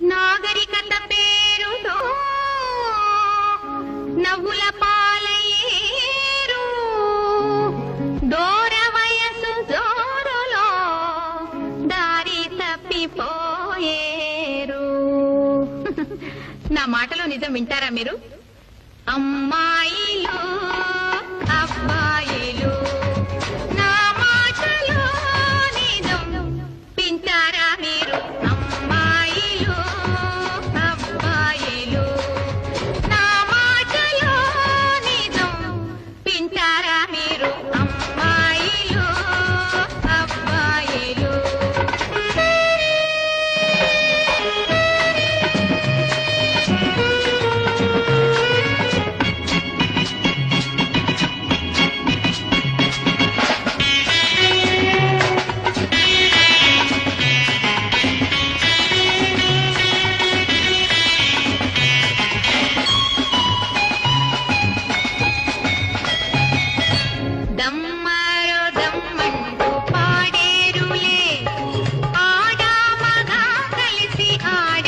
నాగరికత పేరుతో నవ్వుల పాలయ్యేరు. దూర వయసు జోరులో దారి తప్పిపోయేరు. నా మాటలో నిజం వింటారా మీరు? అమ్మాయిలో Miru పాడేరులే. ఆడా మగా కలిసి ఆడ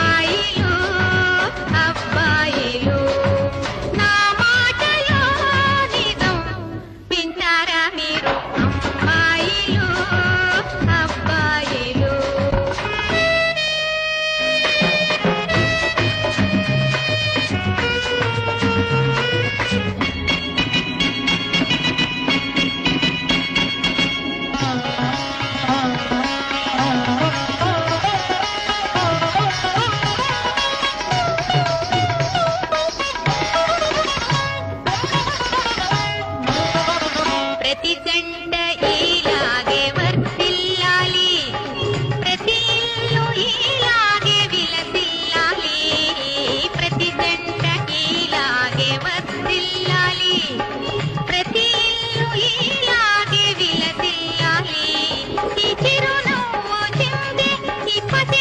花店。